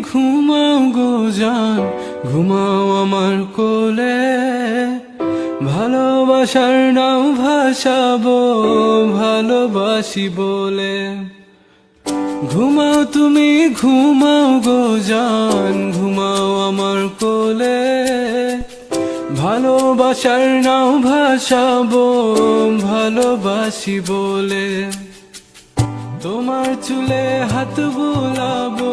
ঘুমাও গো যান ঘুমাও আমার কোলে। ভালোবাসার নাও ভাসাবো, ভালোবাসি বলে। ঘুমাও তুমি, ঘুমাও গো জান, ঘুমাও আমার কোলে। ভালোবাসার নাও ভাসাবো, ভালোবাসি বলে। তোমার চুলে হাত বুলাবো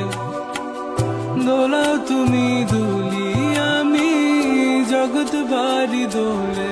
দোলাও তুমি দুলি আমি জগৎ বাড়ি দোলে।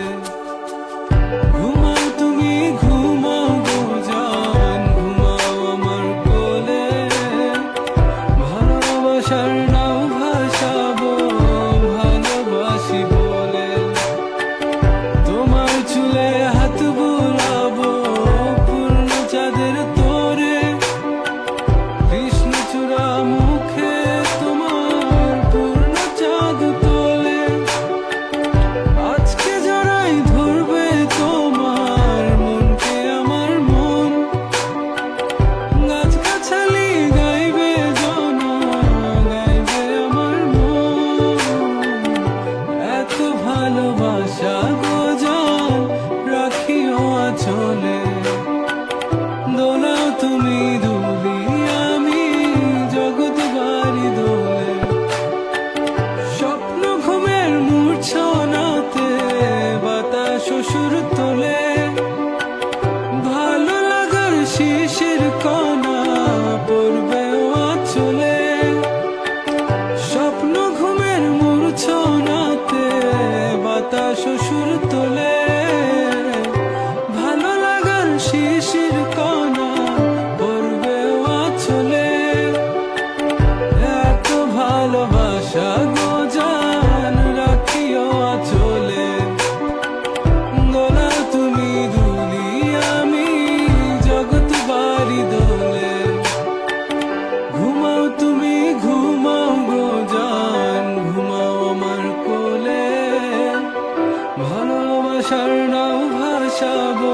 নাম ভাসাবো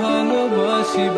ভালোবাসিব।